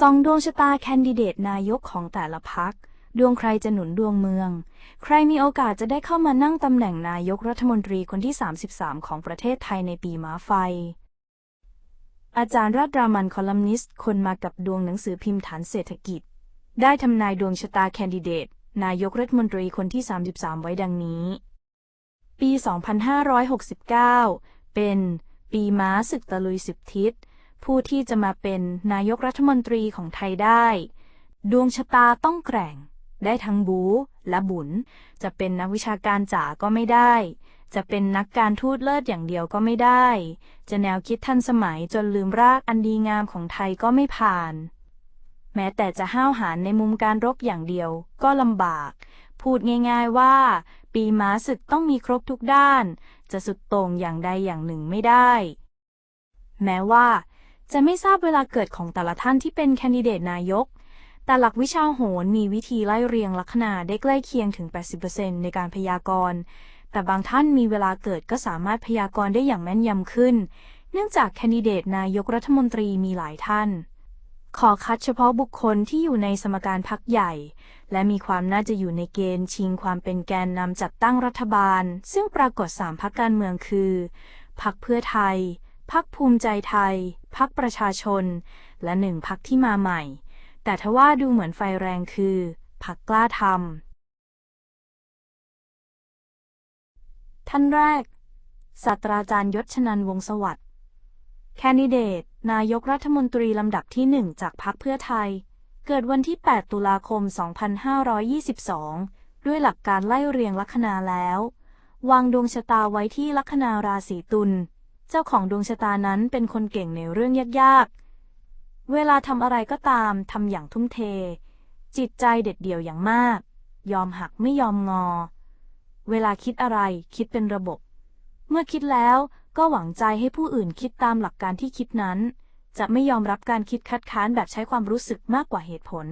สองดวงชะตาแคนดิเดตนายกของแต่ละพัก ดวงใครจะหนุนดวงเมือง ใครมีโอกาสจะได้เข้ามานั่งตำแหน่งนายกรัฐมนตรีคนที่ 33 ของประเทศไทยในปีม้าไฟ อาจารย์รัตรามันคอลัมนิสต์คนมากับดวงหนังสือพิมพ์ฐานเศรษฐกิจ ได้ทำนายดวงชะตาแคนดิเดต นายกรัฐมนตรีคนที่ 33 ไว้ดังนี้ ปี 2569 เป็น ปีม้าศึกตะลุยสิบทิศ ผู้ที่จะมาเป็นนายกรัฐมนตรีของไทยได้ ดวงชะตาต้องแกร่ง ได้ทั้งบูและบุญจะเป็นนักวิชาการจ๋าก็ไม่ได้ จะเป็นนักการทูตเลิศอย่างเดียวก็ไม่ได้ จะแนวคิดทันสมัยจนลืมรากอันดีงามของไทยก็ไม่ผ่าน แม้แต่จะห้าวหาญในมุมการรบอย่างเดียวก็ลำบาก พูดง่ายๆว่า ปีม้าศึกต้องมีครบทุกด้าน จะสุดโต่งอย่างใดอย่างหนึ่งไม่ได้ แม้ว่า จะไม่ทราบเวลาเกิดของแต่ละท่านที่เป็นแคนดิเดตนายก แต่หลักวิชาโหรมีวิธีไล่เรียงลัคนาได้ใกล้เคียงถึง 80%ในการพยากรณ์ แต่บางท่านมีเวลาเกิดก็สามารถพยากรณ์ได้อย่างแม่นยำขึ้น เนื่องจากแคนดิเดตนายกรัฐมนตรีมีหลายท่านขอคัดเฉพาะบุคคลที่อยู่ในสมการพักใหญ่ และมีความน่าจะอยู่ในเกณฑ์ชิงความเป็นแกนนำจัดตั้งรัฐบาล ซึ่งปรากฏสามพักการเมืองคือพักเพื่อไทยพักภูมิใจไทย พักประชาชน และหนึ่งพักที่มาใหม่ แต่ทว่าดูเหมือนไฟแรงคือพักกล้าทำท่านแรกศาสตราจารย์ยศชนันวงศ์สวัสดิ์แคนดิเดต นายกรัฐมนตรีลำดับที่หนึ่งจากพรรคเพื่อไทย เกิดวันที่ 8 ตุลาคม 2522 ด้วยหลักการไล่เรียงลัคนาแล้ว วางดวงชะตาไว้ที่ลัคนาราศีตุล เจ้าของดวงชะตานั้นเป็นคนเก่งในเรื่องยากๆ เวลาทำอะไรก็ตามทำอย่างทุ่มเท จิตใจเด็ดเดี่ยวอย่างมาก ยอมหักไม่ยอมงอ เวลาคิดอะไรคิดเป็นระบบ เมื่อคิดแล้วก็หวังใจให้ผู้อื่นคิดตามหลักการที่คิดนั้น จะไม่ยอมรับการคิดคัดค้านแบบใช้ความรู้สึกมากกว่าเหตุผล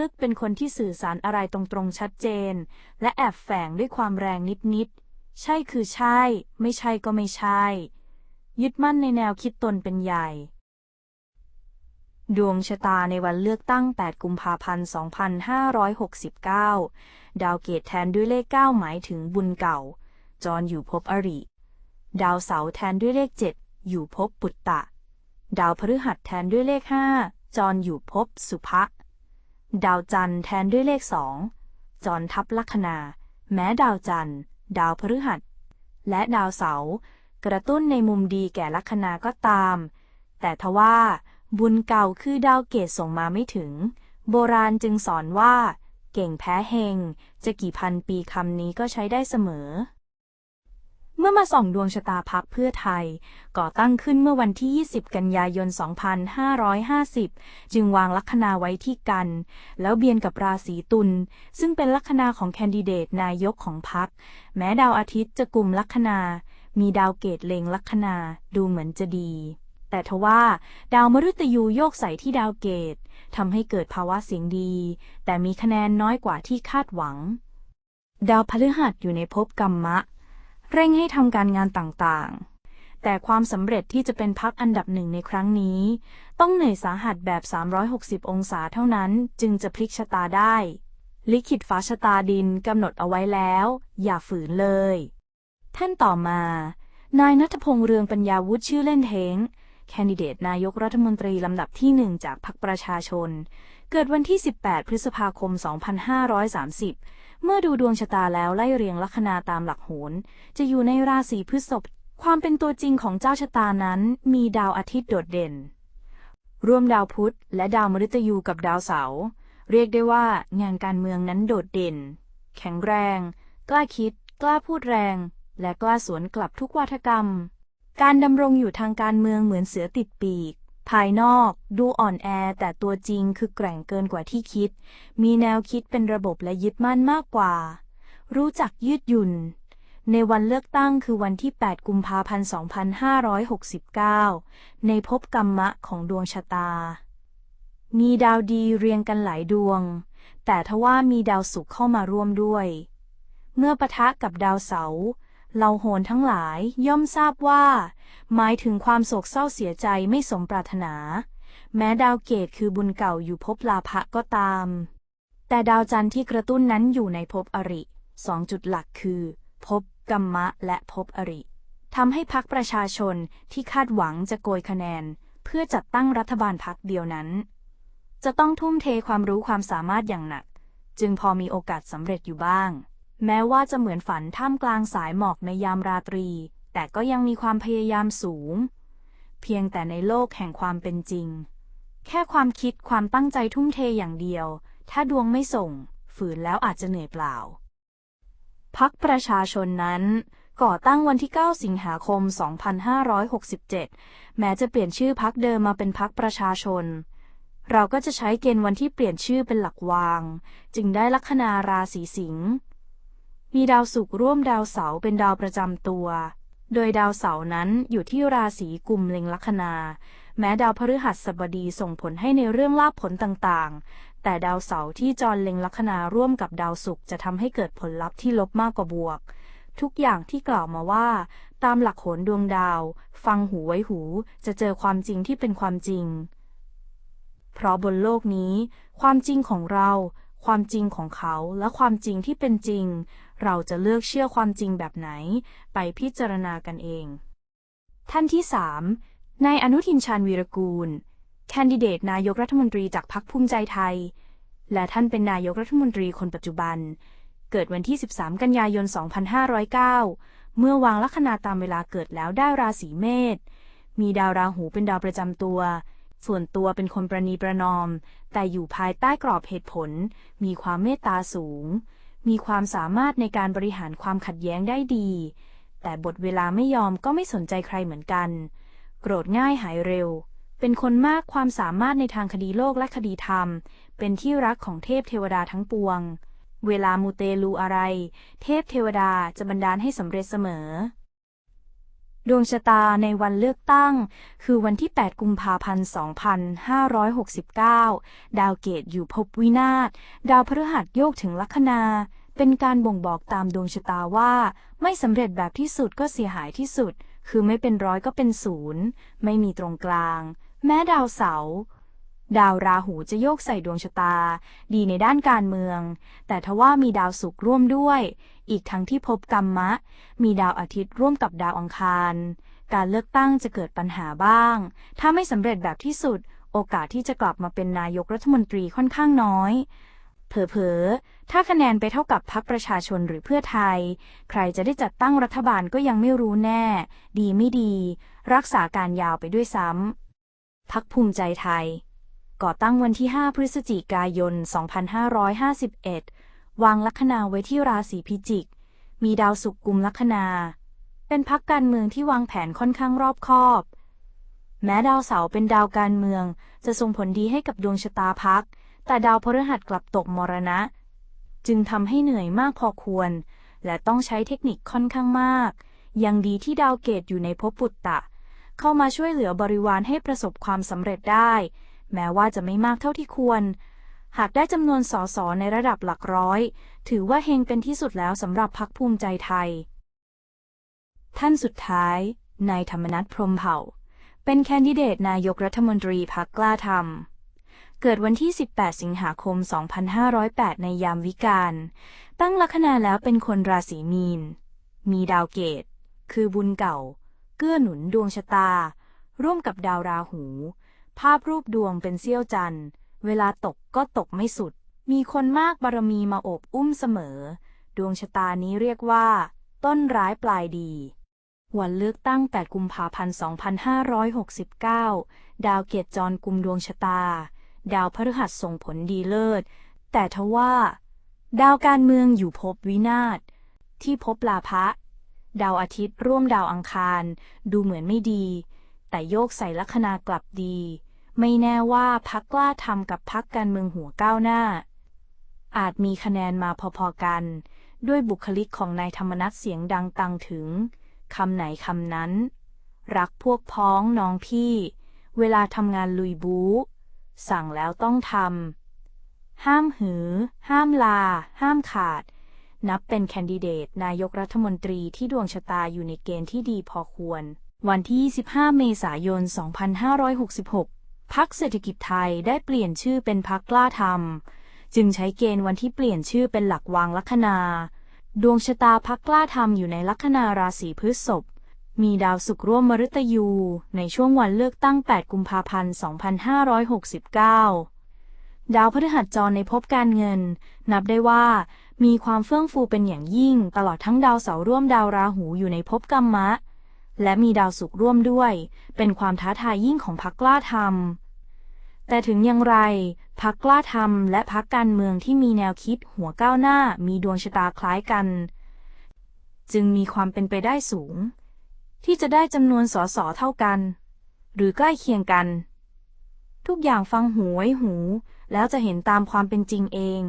ลึกๆ เป็นคนที่สื่อสารอะไรตรงๆ ชัดเจน และแอบแฝงด้วยความแรงนิดๆ ใช่คือใช่ ไม่ใช่ก็ไม่ใช่ ยึดมั่นในแนวคิดตนเป็นใหญ่ ดวงชะตาในวันเลือกตั้ง 8 กุมภาพันธ์ 2569 ดาวเกตแทนด้วยเลข 9 หมายถึงบุญเก่า จรอยู่ภพอริ ดาวเสาแทนด้วยเลข 7 อยู่ภพปุตตะ ดาวพฤหัสแทนด้วยเลข 5 จรอยู่ภพสุภะ ดาวจันทร์แทนด้วยเลข 2 จรทับลัคนา แม้ดาวจันทร์ ดาวพฤหัส และดาวเสาร์กระตุ้นในมุมดีแก่ลัคนาก็ตาม แต่ทว่า บุญเก่าคือดาวเกตส่งมาไม่ถึง โบราณจึงสอนว่า เก่งแพ้เฮง จะกี่พันปีคำนี้ก็ใช้ได้เสมอ เมื่อมาส่องดวงชะตาพักเพื่อไทย ก่อตั้งขึ้นเมื่อวันที่ 20 กันยายน 2550 จึงวางลัคนาไว้ที่กัน แล้วเบียนกับราศีตุลซึ่งเป็นลัคนาของแคนดิเดตนายกของพรรคแม้ดาวอาทิตย์จะกลุ่มลัคนา มีดาวเกตเลงลัคนาดูเหมือนจะดี แต่ทว่า ดาวมฤตยูโยกใส่ที่ดาวเกตทำให้เกิดภาวะเสียงดี แต่มีคะแนนน้อยกว่าที่คาดหวัง ดาวพฤหัสอยู่ในภพกรรมะ เร่งให้ทำการงานต่างๆ แต่ความสำเร็จที่จะเป็นพักอันดับหนึ่งในครั้งนี้ ต้องเหนื่อยสาหัสแบบ 360 องศาเท่านั้น จึงจะพลิกชะตาได้ ลิขิตฟ้าชะตาดินกำหนดเอาไว้แล้ว อย่าฝืนเลยท่านต่อมา นายนัทพงษ์เรืองปัญญาวุฒิชื่อเล่นเทงแคนดิเดตนายกรัฐมนตรีลำดับที่หนึ่งจากพรรคประชาชน เกิดวันที่ 18 พฤษภาคม 2530 เมื่อดูดวงชะตาแล้วไล่เรียงลัคนาตามหลักโหรจะอยู่ในราศีพฤษภความเป็นตัวจริงของเจ้าชะตานั้น มีดาวอาทิตย์โดดเด่นรวมดาวพุธและดาวมฤตยูกับดาวเสาร์เรียกได้ว่างานการเมืองนั้นโดดเด่น แข็งแรง กล้าคิด กล้าพูดแรง และกล้าสวนกลับทุกวาทกรรม การดำรงอยู่ทางการเมืองเหมือนเสือติดปีก ภายนอกดูอ่อนแอแต่ตัวจริงคือแกร่งเกินกว่าที่คิด มีแนวคิดเป็นระบบและยึดมั่นมากกว่า รู้จักยืดหยุ่น ในวันเลือกตั้งคือวันที่ 8 กุมภาพันธ์ 2569 ในภพกรรมะของดวงชะตา มีดาวดีเรียงกันหลายดวง แต่ทว่ามีดาวศุกร์เข้ามาร่วมด้วย เมื่อปะทะกับดาวเสาร์ เราโหนทั้งหลายย่อมทราบว่า หมายถึงความโศกเศร้าเสียใจไม่สมปรารถนา แม้ดาวเกตคือบุญเก่าอยู่ภพลาภะก็ตาม แต่ดาวจันทร์ที่กระตุ้นนั้นอยู่ในภพอริสองจุดหลักคือภพกัมมะและภพอริทำให้พักประชาชนที่คาดหวังจะโกยคะแนน เพื่อจัดตั้งรัฐบาลพักเดียวนั้น จะต้องทุ่มเทความรู้ความสามารถอย่างหนัก จึงพอมีโอกาสสำเร็จอยู่บ้าง แม้ว่าจะเหมือนฝันท่ามกลางสายหมอกในยามราตรี แต่ก็ยังมีความพยายามสูง เพียงแต่ในโลกแห่งความเป็นจริง แค่ความคิดความตั้งใจทุ่มเทอย่างเดียว ถ้าดวงไม่ส่ง ฝืนแล้วอาจจะเหนื่อยเปล่า พักประชาชนนั้น ก่อตั้งวันที่ 9 สิงหาคม 2567 แม้จะเปลี่ยนชื่อพักเดิมมาเป็นพักประชาชนเราก็จะใช้เกณฑ์วันที่เปลี่ยนชื่อเป็นหลักวาง จึงได้ลัคนาราศีสิงห์ มีดาวศุกร์ร่วมดาวเสาร์เป็นดาวประจำตัว โดยดาวเสาร์นั้นอยู่ที่ราศีกุมเล็งลัคนา แม้ดาวพฤหัสบดีส่งผลให้ในเรื่องลาภผลต่างๆ แต่ดาวเสาร์ที่จรเล็งลัคนาร่วมกับดาวศุกร์จะทำให้เกิดผลลัพธ์ที่ลบมากกว่าบวก ทุกอย่างที่กล่าวมาว่า ตามหลักโหนดวงดาว ฟังหูไว้หู จะเจอความจริงที่เป็นความจริง เพราะบนโลกนี้ ความจริงของเราความจริงของเขาและความจริงที่เป็นจริง เราจะเลือกเชื่อความจริงแบบไหน ไปพิจารณากันเอง ท่านที่ 3 นายอนุทินชาญวีรกูล แคนดิเดตนายกรัฐมนตรีจากพรรคภูมิใจไทย และท่านเป็นนายกรัฐมนตรีคนปัจจุบัน เกิดวันที่ 13 กันยายน 2509 เมื่อวางลัคนาตามเวลาเกิดแล้วได้ราศีเมษ มีดาวราหูเป็นดาวประจำตัวส่วนตัวเป็นคนประนีประนอม แต่อยู่ภายใต้กรอบเหตุผล มีความเมตตาสูง มีความสามารถในการบริหารความขัดแย้งได้ดี แต่บทเวลาไม่ยอมก็ไม่สนใจใครเหมือนกัน โกรธง่ายหายเร็ว เป็นคนมากความสามารถในทางคดีโลกและคดีธรรม เป็นที่รักของเทพเทวดาทั้งปวง เวลามูเตลูอะไร เทพเทวดาจะบันดาลให้สำเร็จเสมอ ดวงชะตาในวันเลือกตั้ง คือวันที่ 8 กุมภาพันธ์ 2569 ดาวเกตอยู่ภพวินาศ ดาวพฤหัสโยกถึงลัคนา เป็นการบ่งบอกตามดวงชะตาว่า ไม่สำเร็จแบบที่สุดก็เสียหายที่สุด คือไม่เป็นร้อยก็เป็นศูนย์ ไม่มีตรงกลาง แม้ดาวเสาร์ ดาวราหูจะโยกใส่ดวงชะตา ดีในด้านการเมือง แต่ทว่ามีดาวศุกร์ร่วมด้วย อีกทั้งที่พบกรรมะ มีดาวอาทิตย์ร่วมกับดาวอังคาร การเลือกตั้งจะเกิดปัญหาบ้าง ถ้าไม่สำเร็จแบบที่สุด โอกาสที่จะกลับมาเป็นนายกรัฐมนตรีค่อนข้างน้อยเผลอๆ ถ้าคะแนนไปเท่ากับพรรคประชาชนหรือเพื่อไทย ใครจะได้จัดตั้งรัฐบาลก็ยังไม่รู้แน่ ดีไม่ดี รักษาการยาวไปด้วยซ้ำพักภูมิใจไทย ก่อตั้งวันที่ 5 พฤศจิกายน 2551 วางลัคนาไว้ที่ราศีพิจิก มีดาวศุกร์กุมลัคนา เป็นพักการเมืองที่วางแผนค่อนข้างรอบคอบ แม้ดาวเสาร์เป็นดาวการเมือง จะส่งผลดีให้กับดวงชะตาพัก แต่ดาวพฤหัสกลับตกมรณะ จึงทำให้เหนื่อยมากพอควร และต้องใช้เทคนิคค่อนข้างมาก ยังดีที่ดาวเกตอยู่ในภพปุตตะ เข้ามาช่วยเหลือบริวารให้ประสบความสำเร็จได้ แม้ว่าจะไม่มากเท่าที่ควร หากได้จำนวนสสในระดับหลักร้อย ถือว่าเฮงเป็นที่สุดแล้วสำหรับพักภูมิใจไทย ท่านสุดท้าย นายธรรมนัฐพรมเผ่า เป็นแคนดิเดตนายกรัฐมนตรีพักกล้าทำ เกิดวันที่ 18 สิงหาคม 2508 ในยามวิกาล ตั้งลัคนาแล้วเป็นคนราศีมีน มีดาวเกต คือบุญเก่า เกื้อหนุนดวงชะตา ร่วมกับดาวราหู ภาพรูปดวงเป็นเสี้ยวจันทร์ เวลาตกก็ตกไม่สุด มีคนมากบารมีมาโอบอุ้มเสมอ ดวงชะตานี้เรียกว่า ต้นร้ายปลายดี วันเลือกตั้ง 8 กุมภาพันธ์ 2569 ดาวเกตจรกุมดวงชะตา ดาวพฤหัสส่งผลดีเลิศ แต่ทว่า ดาวการเมืองอยู่ภพวินาศ ที่ภพลาภะ ดาวอาทิตย์ร่วมดาวอังคาร ดูเหมือนไม่ดี แต่โยกใส่ลัคนากลับดี ไม่แน่ว่าพักกล้าทำกับพักการเมืองหัวก้าวหน้า อาจมีคะแนนมาพอๆกัน ด้วยบุคลิกของนายธรรมนัฐเสียงดังตังถึงคำไหนคำนั้น รักพวกพ้องน้องพี่ เวลาทำงานลุยบู๊สั่งแล้วต้องทำห้ามหือ ห้ามลา ห้ามขาด นับเป็นแคนดิเดตนายกรัฐมนตรีที่ดวงชะตาอยู่ในเกณฑ์ที่ดีพอควร วันที่ 25 เมษายน 2566 พักเศรษฐกิจไทยได้เปลี่ยนชื่อเป็นพักกล้าทำจึงใช้เกณฑ์วันที่เปลี่ยนชื่อเป็นหลักวางลัคนา ดวงชะตาพักกล้าทำอยู่ในลัคนาราศีพฤษภมีดาวศุกร์ร่วมมฤตยู ในช่วงวันเลือกตั้ง 8 กุมภาพันธ์ 2569 ดาวพฤหัสจรในภพการเงิน นับได้ว่า มีความเฟื่องฟูเป็นอย่างยิ่ง ตลอดทั้งดาวเสาร์ร่วมดาวราหูอยู่ในภพกรรมะ และมีดาวศุกร์ร่วมด้วย เป็นความท้าทายยิ่งของพักกล้าทำแต่ถึงอย่างไรพักกล้าทำและพักการเมืองที่มีแนวคิดหัวก้าวหน้ามีดวงชะตาคล้ายกัน จึงมีความเป็นไปได้สูง ที่จะได้จำนวนสสเท่ากัน หรือใกล้เคียงกัน ทุกอย่างฟังหูไว้หู แล้วจะเห็นตามความเป็นจริงเอง